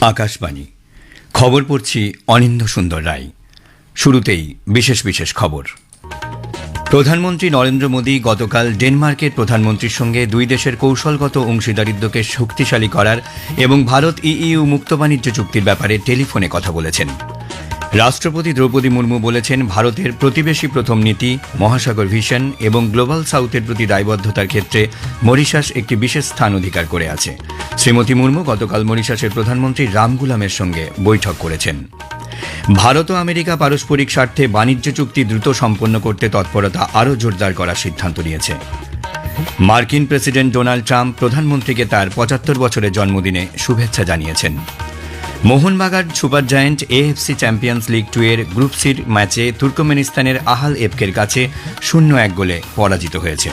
আকাশবাণী। খবর পড়ছি অনিন্দ সুন্দর রায়। শুরুতেই বিশেষ বিশেষ খবর। প্রধানমন্ত্রী নরেন্দ্র মোদী গতকাল ডেনমার্কের প্রধানমন্ত্রীর সঙ্গে দুই দেশের কৌশলগত অংশীদারিত্বকে শক্তিশালী করার এবং ভারত ইইউ মুক্ত বাণিজ্য চুক্তির ব্যাপারে টেলিফোনে কথা বলেছেন। রাষ্ট্রপতি দ্রৌপদী মুর্মু বলেছেন, ভারতের প্রতিবেশী প্রথম নীতি, মহাসাগর ভিশন এবং গ্লোবাল সাউথের প্রতি দায়বদ্ধতার ক্ষেত্রে মরিশাস একটি বিশেষ স্থান অধিকার করে আছে। শ্রীমতী মুর্মু গতকাল মরিশাসের প্রধানমন্ত্রী রামগুলামের সঙ্গে বৈঠক করেছেন। ভারত ও আমেরিকা পারস্পরিক স্বার্থে বাণিজ্য চুক্তি দ্রুত সম্পন্ন করতে তৎপরতা আরও জোরদার করার সিদ্ধান্ত নিয়েছে। মার্কিন প্রেসিডেন্ট ডোনাল্ড ট্রাম্প প্রধানমন্ত্রীকে তার পঁচাত্তর বছরের জন্মদিনে শুভেচ্ছা জানিয়েছেন। Mohunbagan super giant AFC champions league two এর গ্রুপ সির ম্যাচে তুর্কমেনিস্তানের আহাল এফকের কাছে শূন্য এক গোলে পরাজিত হয়েছে।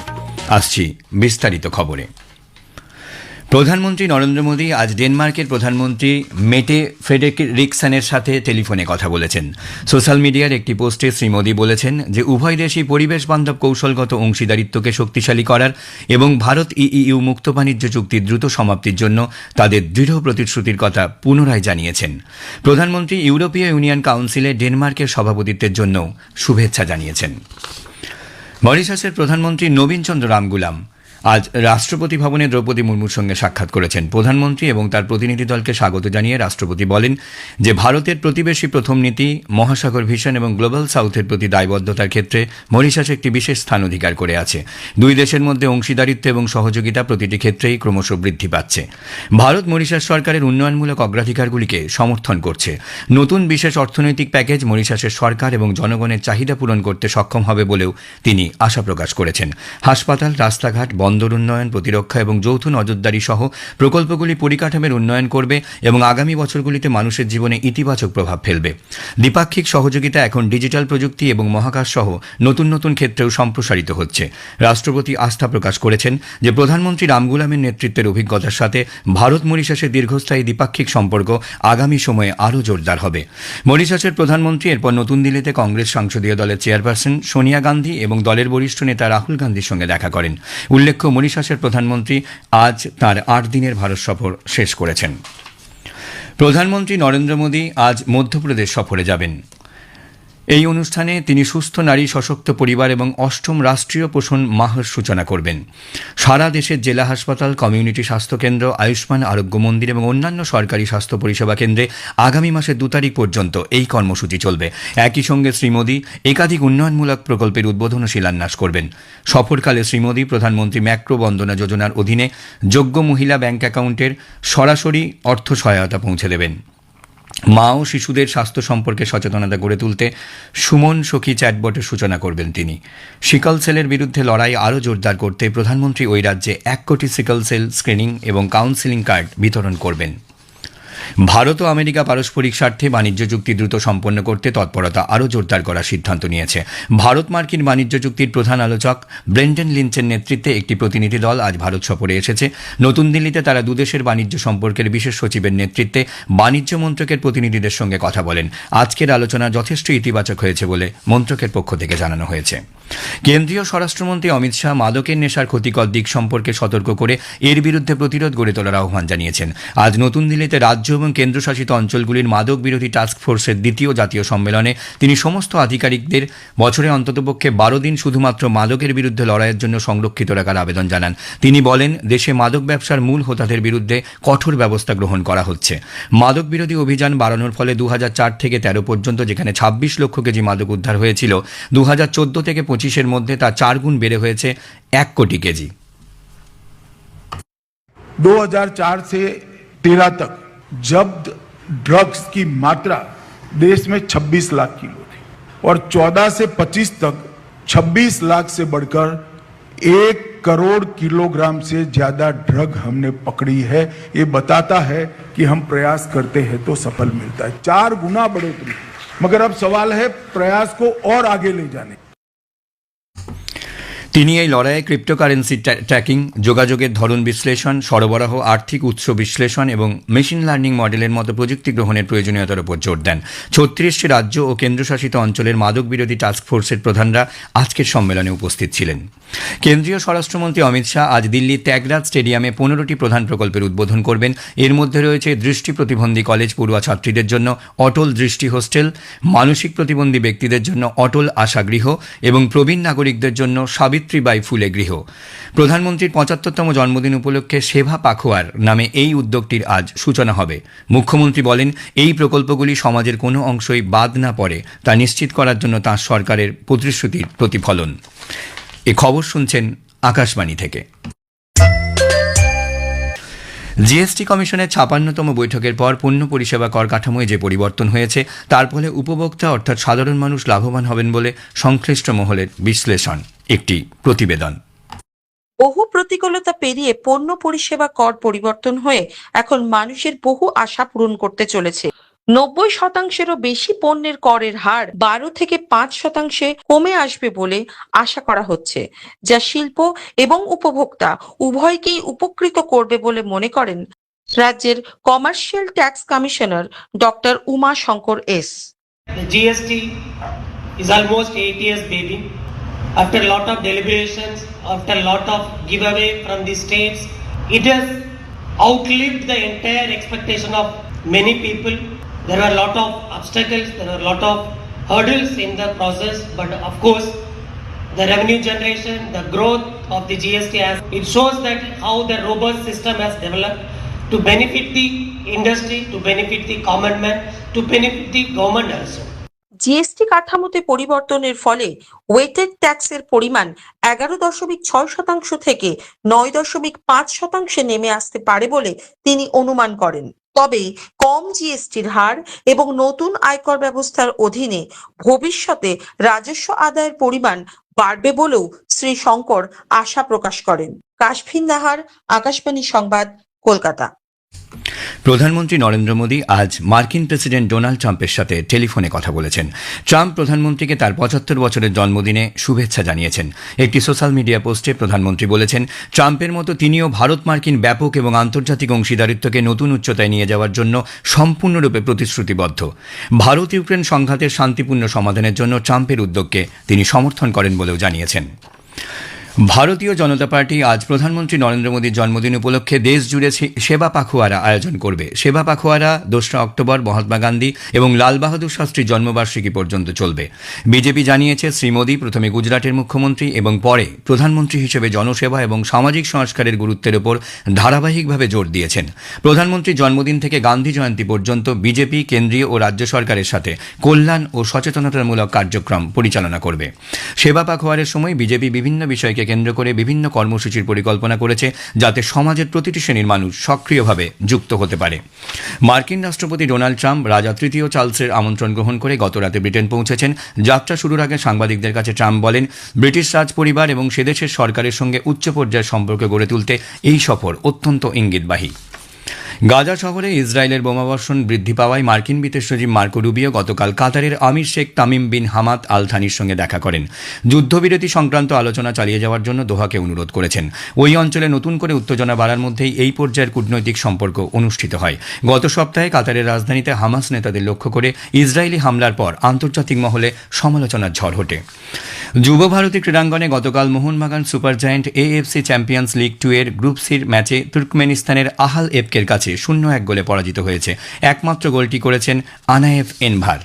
আসছি বিস্তারিত খবরে। প্রধানমন্ত্রী নরেন্দ্র মোদী আজ ডেনমার্কের প্রধানমন্ত্রী মেটে ফ্রেডেরিক রিকসনের সাথে টেলিফোনে কথা বলেছেন। সোশ্যাল মিডিয়ার একটি পোস্টে শ্রী মোদী বলেছেন যে, উভয় দেশই পরিবেশ বান্ধব কৌশলগত অংশীদারিত্বকে শক্তিশালী করার এবং ভারত ইইউ মুক্ত বাণিজ্য চুক্তির দ্রুত সমাপ্তির জন্য তাদের দৃঢ় প্রতিশ্রুতির কথা পুনরায় জানিয়েছেন। প্রধানমন্ত্রী ইউরোপীয় ইউনিয়ন কাউন্সিলে ডেনমার্কের সভাপতিত্বের জন্য শুভেচ্ছা জানিয়েছেন। মরিশাসের প্রধানমন্ত্রী নবীন চন্দ্র রামগুলাম আজ রাষ্ট্রপতি ভবনে দ্রৌপদী মুর্মুর সঙ্গে সাক্ষাৎ করেছেন প্রধানমন্ত্রী এবং তার প্রতিনিধি দলকে স্বাগত জানিয়ে রাষ্ট্রপতি বলেন যে ভারতের প্রতিবেশী প্রথম নীতি, মহাসাগর ভিশন এবং গ্লোবাল সাউথের প্রতি দায়বদ্ধতার ক্ষেত্রে মরিশাস একটি বিশেষ স্থান অধিকার করে আছে। দুই দেশের মধ্যে অংশীদারিত্ব এবং সহযোগিতা প্রতিটি ক্ষেত্রেই ক্রমশ বৃদ্ধি পাচ্ছে। ভারত মরিশাস সরকারের উন্নয়নমূলক অগ্রাধিকারগুলিকে সমর্থন করছে। নতুন বিশেষ অর্থনৈতিক প্যাকেজ মরিশাসের সরকার এবং জনগণের চাহিদা পূরণ করতে সক্ষম হবে বলেও তিনি আশা প্রকাশ করেছেন। হাসপাতাল, রাস্তাঘাট বন্দর উন্নয়ন, প্রতিরক্ষা এবং যৌথ নজরদারি সহ প্রকল্পগুলি পরিকাঠামের উন্নয়ন করবে এবং আগামী বছরগুলিতে মানুষের জীবনে ইতিবাচক প্রভাব ফেলবে। দ্বিপাক্ষিক সহযোগিতা এখন ডিজিটাল প্রযুক্তি এবং মহাকাশ সহ নতুন নতুন ক্ষেত্রেও সম্প্রসারিত হচ্ছে। রাষ্ট্রপতি আস্থা প্রকাশ করেছেন যে প্রধানমন্ত্রী রামগুলামের নেতৃত্বের অভিজ্ঞতার সাথে ভারত মরিশাসের দীর্ঘস্থায়ী দ্বিপাক্ষিক সম্পর্ক আগামী সময়ে আরও জোরদার হবে। মরিশাসের প্রধানমন্ত্রী, এরপর নতুন দিল্লিতে কংগ্রেস সংসদীয় দলের চেয়ারপারসন সোনিয়া গান্ধী এবং দলের বরিষ্ঠ নেতা রাহুল গান্ধীর সঙ্গে দেখা করেন। উল্লেখ্য মরিশাসের প্রধানমন্ত্রী আজ তার আট দিনের ভারত সফর শেষ করেছেন। প্রধানমন্ত্রী নরেন্দ্র মোদী আজ মধ্যপ্রদেশ সফরে যাবেন। এই অনুষ্ঠানে তিনি সুস্থ নারী, সশক্ত পরিবার এবং অষ্টম রাষ্ট্রীয় পোষণ মাহের সূচনা করবেন। সারা দেশের জেলা হাসপাতাল, কমিউনিটি স্বাস্থ্যকেন্দ্র, আয়ুষ্মান আরোগ্য মন্দির এবং অন্যান্য সরকারি স্বাস্থ্য পরিষেবা কেন্দ্রে আগামী মাসের দু তারিখ পর্যন্ত এই কর্মসূচি চলবে। একই সঙ্গে শ্রী মোদী একাধিক উন্নয়নমূলক প্রকল্পের উদ্বোধন ও শিলান্যাস করবেন। সফরকালে শ্রী মোদী প্রধানমন্ত্রী ম্যাক্রো বন্দনা যোজনার অধীনে যোগ্য মহিলা ব্যাংক অ্যাকাউন্টের সরাসরি অর্থ সহায়তা পৌঁছে দেবেন। মা ও শিশুদের স্বাস্থ্য সম্পর্কে সচেতনতা গড়ে তুলতে সুমন সখী চ্যাটবটের সূচনা করবেন তিনি। সিকল সেলের বিরুদ্ধে লড়াই আরও জোরদার করতে প্রধানমন্ত্রী ওই রাজ্যে এক কোটি সিকল সেল স্ক্রিনিং এবং কাউন্সিলিং কার্ড বিতরণ করবেন। ভারত ও আমেরিকা পারস্পরিক স্বার্থে বাণিজ্য চুক্তি দ্রুত সম্পন্ন করতে তৎপরতা আরও জোরদার করার সিদ্ধান্ত নিয়েছে। ভারত মার্কিন বাণিজ্য চুক্তির প্রধান আলোচক ব্রেন্ডন লিঞ্চের নেতৃত্বে একটি প্রতিনিধি দল আজ ভারত সফরে এসেছে। নতুন দিল্লিতে তারা দুদেশের বাণিজ্য সম্পর্কের বিশেষ সচিবের নেতৃত্বে বাণিজ্য মন্ত্রকের প্রতিনিধিদের সঙ্গে কথা বলেন। আজকের আলোচনা যথেষ্ট ইতিবাচক হয়েছে বলে মন্ত্রকের পক্ষ থেকে জানানো হয়েছে। কেন্দ্রীয় স্বরাষ্ট্রমন্ত্রী অমিত শাহ মাদকের নেশার ক্ষতিকর দিক সম্পর্কে সতর্ক করে এর বিরুদ্ধে প্রতিরোধ গড়ে তোলার আহ্বান জানিয়েছেন। আজ নতুন দিল্লিতে রাজ্য এবং কেন্দ্রশাসিত অঞ্চলগুলির মাদক বিরোধী টাস্ক ফোর্সের দ্বিতীয় জাতীয় সম্মেলনে তিনি সমস্ত আধিকারিকদের বছরে অন্ততপক্ষে বারো দিন শুধুমাত্র মাদকের বিরুদ্ধে লড়াইয়ের জন্য সংরক্ষিত রাখার আবেদন জানান তিনি বলেন দেশে মাদক ব্যবসার মূল হোতাদের বিরুদ্ধে কঠোর ব্যবস্থা গ্রহণ করা হচ্ছে মাদক বিরোধী অভিযান বাড়ানোর ফলে দু থেকে তেরো পর্যন্ত যেখানে ছাব্বিশ লক্ষ কেজি মাদক উদ্ধার হয়েছিল দু থেকে পঁচিশের মধ্যে তা চার গুণ বেড়ে হয়েছে এক কোটি কেজি 2004 से 13 तक जब्त ड्रग्स की मात्रा देश में 26 लाख किलो थी और 14 से 25 तक 26 लाख से बढ़कर एक करोड़ किलोग्राम से ज़्यादा ड्रग हमने पकड़ी है। ये बताता है कि हम प्रयास करते हैं तो सफल मिलता है। चार गुना बढ़ोतरी। मगर अब सवाल है प्रयास को और आगे ले जाने তিনি এই লড়াইয়ে ক্রিপ্টোকারেন্সি ট্র্যাকিং যোগাযোগের ধরন বিশ্লেষণ, সরবরাহ, আর্থিক উৎস বিশ্লেষণ এবং মেশিন লার্নিং মডেলের মতো প্রযুক্তি গ্রহণের প্রয়োজনীয়তার উপর জোর দেন। ছত্রিশটি রাজ্য ও কেন্দ্রশাসিত অঞ্চলের মাদক বিরোধী টাস্ক ফোর্সের প্রধানরা আজকের সম্মেলনে উপস্থিত ছিলেন। কেন্দ্রীয় স্বরাষ্ট্রমন্ত্রী অমিত শাহ আজ দিল্লির ত্যাগরাজ স্টেডিয়ামে পনেরোটি প্রধান প্রকল্পের উদ্বোধন করবেন। এর মধ্যে রয়েছে দৃষ্টি প্রতিবন্ধী কলেজ পড়ুয়া ছাত্রীদের জন্য অটল দৃষ্টি হোস্টেল, মানসিক প্রতিবন্ধী ব্যক্তিদের জন্য অটল আশাগৃহ এবং প্রবীণ নাগরিকদের জন্য সাবিত্রীবাই ফুলে গৃহ। প্রধানমন্ত্রীর পঁচাত্তরতম জন্মদিন উপলক্ষে সেভা পাখোয়ার নামে এই উদ্যোগটির আজ সূচনা হবে। মুখ্যমন্ত্রী বলেন, এই প্রকল্পগুলি সমাজের কোনো অংশই বাদ না পড়ে, তা নিশ্চিত করার জন্য তাঁর সরকারের প্রতিশ্রুতির প্রতিফলন। এ খবর শুনছেন আকাশবাণী থেকে। জিএসটি কমিশনের ছাপান্নতম বৈঠকের পর পণ্য পরিষেবা কর কাঠামোয় যে পরিবর্তন হয়েছে, তার ফলে উপভোক্তা অর্থাৎ সাধারণ মানুষ লাভবান হবেন বলে সংশ্লিষ্ট মহলের বিশ্লেষণ। একটি প্রতিবেদন। বহু প্রতিকূলতা পেরিয়ে পণ্য পরিষেবা কর পরিবর্তন হয়ে এখন মানুষের বহু আশা পূরণ করতে চলেছে। নব্বই শতাংশেরও বেশি পণ্যের করের হার বারো থেকে পাঁচ শতাংশে কমে আসবে বলে আশা করা হচ্ছে যা শিল্প এবং উপভোক্তা উভয়কেই উপকৃত করবে বলে মনে করেন রাজ্যের commercial tax commissioner doctor Uma Shankar S GST is almost eight years baby. After a lot of deliberations, after a lot of giveaway from the states, it has outlived the entire expectation of many people. There were a lot of obstacles, there were a lot of hurdles in the process, but of course, the revenue generation, the growth of the GST has, it shows that how the robust system has developed to benefit the industry, to benefit the common man, to benefit the government also. GST কাঠামোতে পরিবর্তনের ফলে weighted ট্যাক্সের পরিমাণ এগারো দশমিক ছয় শতাংশ থেকে নয় দশমিক পাঁচ শতাংশে নেমে আসতে পারে বলে তিনি অনুমান করেন। তবে কম জিএসটির হার এবং নতুন আয়কর ব্যবস্থার অধীনে ভবিষ্যতে রাজস্ব আদায়ের পরিমাণ বাড়বে বলেও শ্রী শঙ্কর আশা প্রকাশ করেন। কাশফিন নাহার, আকাশবাণী সংবাদ, কলকাতা। প্রধানমন্ত্রী নরেন্দ্র মোদী আজ মার্কিন প্রেসিডেন্ট ডোনাল্ড ট্রাম্পের সাথে টেলিফোনে কথা বলেছেন। ট্রাম্প প্রধানমন্ত্রীকে তার পঁচাত্তর বছরের জন্মদিনে শুভেচ্ছা জানিয়েছেন। একটি সোশ্যাল মিডিয়া পোস্টে প্রধানমন্ত্রী বলেছেন, ট্রাম্পের মতো তিনিও ভারত, মার্কিন ব্যাপক এবং আন্তর্জাতিক অংশীদারিত্বকে নতুন উচ্চতায় নিয়ে যাওয়ার জন্য সম্পূর্ণরূপে প্রতিশ্রুতিবদ্ধ। ভারত ইউক্রেন সংঘাতের শান্তিপূর্ণ সমাধানের জন্য ট্রাম্পের উদ্যোগকে তিনি সমর্থন করেন বলেও জানিয়েছেন। ভারতীয় জনতা পার্টি আজ প্রধানমন্ত্রী নরেন্দ্র মোদীর জন্মদিন উপলক্ষে দেশ জুড়ে সেবা পাখোয়ারা আয়োজন করবে। সেবা পাখোয়ারা, দোসরা অক্টোবর, মহাত্মা গান্ধী এবং লাল বাহাদুর শাস্ত্রীর জন্মবার্ষিকী পর্যন্ত চলবে। বিজেপি জানিয়েছে, শ্রী মোদী প্রথমে গুজরাটের মুখ্যমন্ত্রী এবং পরে প্রধানমন্ত্রী হিসেবে জনসেবা এবং সামাজিক সংস্কারের গুরুত্বের ওপর ধারাবাহিকভাবে জোর দিয়েছেন। প্রধানমন্ত্রীর জন্মদিন থেকে গান্ধী জয়ন্তী পর্যন্ত বিজেপি, কেন্দ্রীয় ও রাজ্য সরকারের সাথে কল্যাণ ও সচেতনতামূলক কার্যক্রম পরিচালনা করবে। সেবা পাখোয়ারের সময় বিজেপি বিভিন্ন বিষয়কে কেন্দ্র করে বিভিন্ন কর্মসূচির পরিকল্পনা করেছে যাতে সমাজের প্রতিটি শ্রেণির মানুষ সক্রিয়ভাবে যুক্ত হতে পারে। মার্কিন রাষ্ট্রপতি ডোনাল্ড ট্রাম্প রাজা তৃতীয় চার্লসের আমন্ত্রণ গ্রহণ করে গতরাতে ব্রিটেন পৌঁছেছেন। যাত্রা শুরুর আগে সাংবাদিকদের কাছে ট্রাম্প বলেন, ব্রিটিশ রাজ পরিবার এবং সেদেশের সরকারের সঙ্গে উচ্চ পর্যায়ের সম্পর্ক গড়ে তুলতে এই সফর অত্যন্ত ইঙ্গিতবাহী। গাজা শহরে ইসরায়েলের বোমাবর্ষণ বৃদ্ধি পাওয়ায় মার্কিন বিদেশ সচিব মার্কো রুবিও গতকাল কাতারের আমির Sheikh Tamim bin Hamad Al থানির সঙ্গে দেখা করেন। যুদ্ধবিরতি সংক্রান্ত আলোচনা চালিয়ে যাওয়ার জন্য দোহাকে অনুরোধ করেছেন। ওই অঞ্চলে নতুন করে উত্তেজনা বাড়ার মধ্যেই এই পর্যায়ের কূটনৈতিক সম্পর্ক অনুষ্ঠিত হয়। গত সপ্তাহে কাতারের রাজধানীতে হামাস নেতাদের লক্ষ্য করে ইসরায়েলি হামলার পর আন্তর্জাতিক মহলে সমালোচনার ঝড় ওঠে। যুব ভারতী ক্রীড়াঙ্গনে গতকাল Mohunbagan super giant AFC champions league two এর গ্রুপ সির ম্যাচে তুর্কমেনিস্তানের আহাল এফকের কাছে শূন্য এক গোলে পরাজিত হয়েছে। একমাত্র গোলটি করেছেন আনায়েফ এনভার।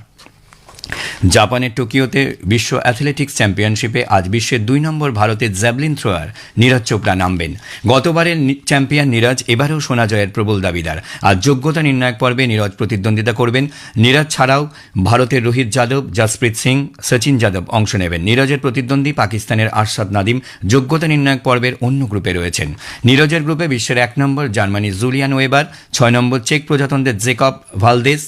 জাপানের টোকিওতে বিশ্ব অ্যাথলেটিক্স চ্যাম্পিয়নশিপে আজ বিশ্বের দুই নম্বর ভারতের জ্যাভলিন থ্রোয়ার নীরজ চোপড়া নামবেন। গতবারের চ্যাম্পিয়ন নীরজ এবারেও সোনা জয়ের প্রবল দাবিদার। আজ যোগ্যতা নির্ণায়ক পর্বে নীরজ প্রতিদ্বন্দ্বিতা করবেন। নীরজ ছাড়াও ভারতের রোহিত যাদব, জাসপ্রীত সিং, সচিন যাদব অংশ নেবেন। নীরজের প্রতিদ্বন্দ্বী পাকিস্তানের আরশাদ নাদিম যোগ্যতা নির্ণায়ক পর্বের অন্য গ্রুপে রয়েছেন। নীরজের গ্রুপে বিশ্বের এক নম্বর জার্মানির জুলিয়ান ওয়েবার ছয় নম্বর চেক প্রজাতন্ত্রের জেকব ভালদেস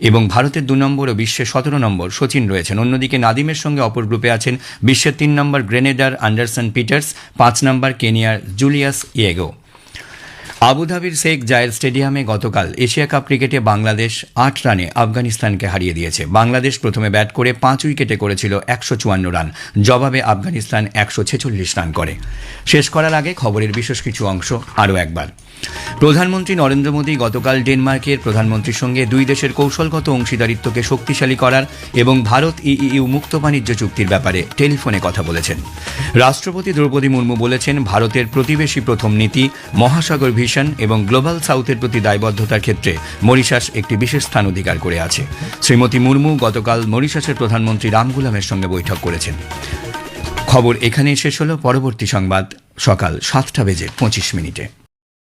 এবং ভারতের দু নম্বর ও বিশ্বের সতেরো নম্বর সচিন রয়েছেন। অন্যদিকে নাদিমের সঙ্গে অপর গ্রুপে আছেন বিশ্বের তিন নম্বর গ্রেনেডার আন্ডারসন পিটার্স, পাঁচ নম্বর কেনিয়ার জুলিয়াস ইয়েগো। আবুধাবির শেখ জায়েদ স্টেডিয়ামে গতকাল এশিয়া কাপ ক্রিকেটে বাংলাদেশ আট রানে আফগানিস্তানকে হারিয়ে দিয়েছে। বাংলাদেশ প্রথমে ব্যাট করে পাঁচ উইকেটে করেছিল একশো চুয়ান্ন রান, জবাবে আফগানিস্তান একশো ছেচল্লিশ রান করে। শেষ করার আগে খবরের বিশেষ কিছু অংশ আরও একবার। প্রধানমন্ত্রী নরেন্দ্র মোদী গতকাল ডেনমার্কের প্রধানমন্ত্রীর সঙ্গে দুই দেশের কৌশলগত অংশীদারিত্বকে শক্তিশালী করার এবং ভারত ইইউ মুক্ত বাণিজ্য চুক্তির ব্যাপারে টেলিফোনে কথা বলেছেন। রাষ্ট্রপতি দ্রৌপদী মুর্মু বলেছেন, ভারতের প্রতিবেশী প্রথম নীতি মহাসাগর ভিশন এবং গ্লোবাল সাউথের প্রতি দায়বদ্ধতার ক্ষেত্রে মরিশাস একটি বিশেষ স্থান অধিকার করে আছে। শ্রীমতী মুর্মু গতকাল মরিশাসের প্রধানমন্ত্রী রামগুলামের সঙ্গে বৈঠক করেছেন। খবর এখানেই শেষ হল। পরবর্তী সংবাদ সকাল সাতটা বেজে পঁচিশ মিনিটে।